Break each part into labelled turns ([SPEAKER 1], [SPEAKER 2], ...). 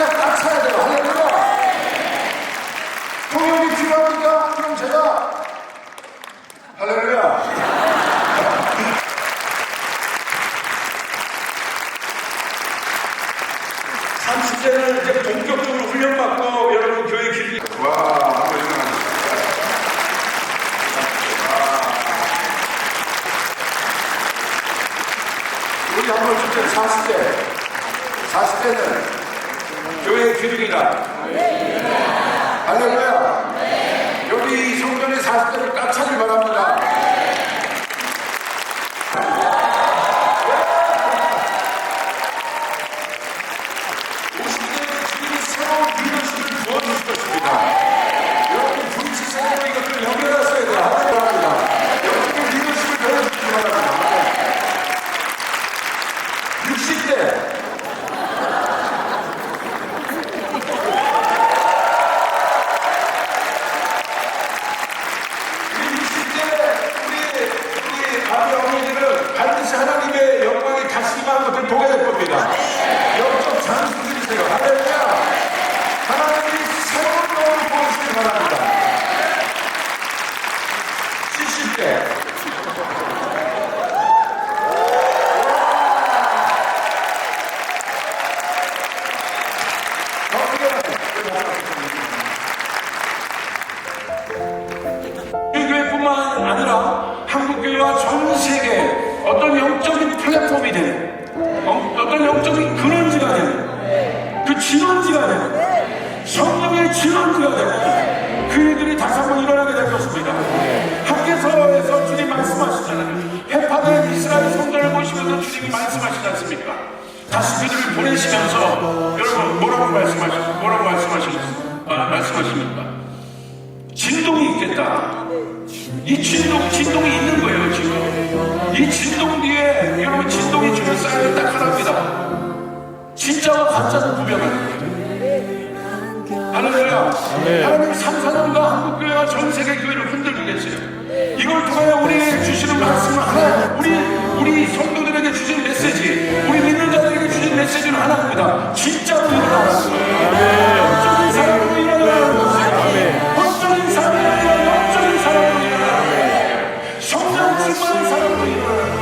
[SPEAKER 1] 항상 같이 해야 돼요. 할렐루야. 통역이 필요합니까? 그럼 제가 할렐루야. 30대는 이제 본격적으로 훈련받고 여러분 교회 길이 와 하고 있습니다. 우리 한번 축제 40대 40대는 교회 기둥이다. 할렐루야 여기 성전의 40대를 아니라 한국 교회와 전 세계 어떤 영적인 플랫폼이 되는 어, 어떤 영적인 근원지가 되는 그 진원지가 되는 성령의 진원지가 되는 그 일들이 다시 한번 일어나게 될 것입니다. 학계서에서 주님 말씀하시잖아요. 해파된 이스라엘 성도를 보시면서 주님이 말씀하시지 않습니까? 다시 그들을 보내시면서 여러분 뭐라고 말씀하시죠? 뭐라고 말씀하시죠? 아, 말씀하십니까? 진동이 있겠다. 이 진동, 진동이 있는 거예요, 지금. 이 진동 뒤에, 여러분, 진동이 사인이 딱 하나입니다. 진짜와 가짜를 구별하는 거예요. 할렐루야. 하나님 3, 4년간 한국교회와 전 세계 교회를 흔들고 계세요. 이걸 통하여 우리에게 주시는 말씀은 하나, 우리, 우리 성도 거예요.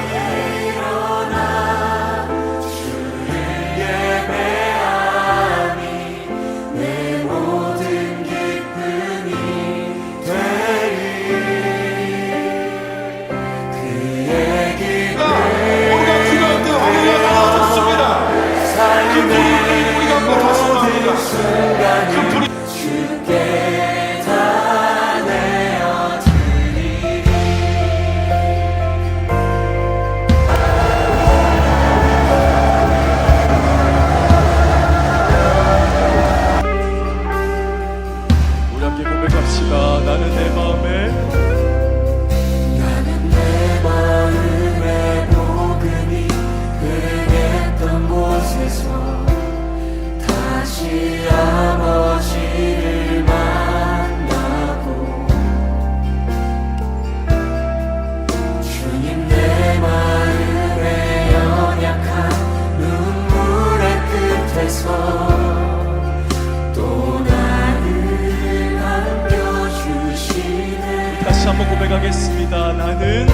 [SPEAKER 1] 한번
[SPEAKER 2] 고백하겠습니다. 나는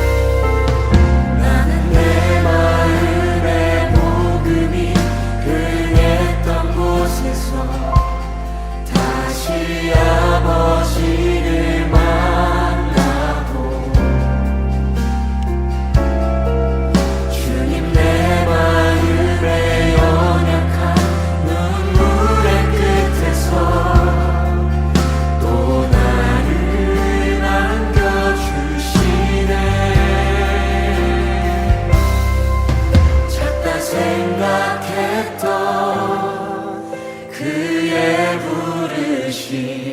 [SPEAKER 3] 나는 내 마음 생각했던 그의 부르심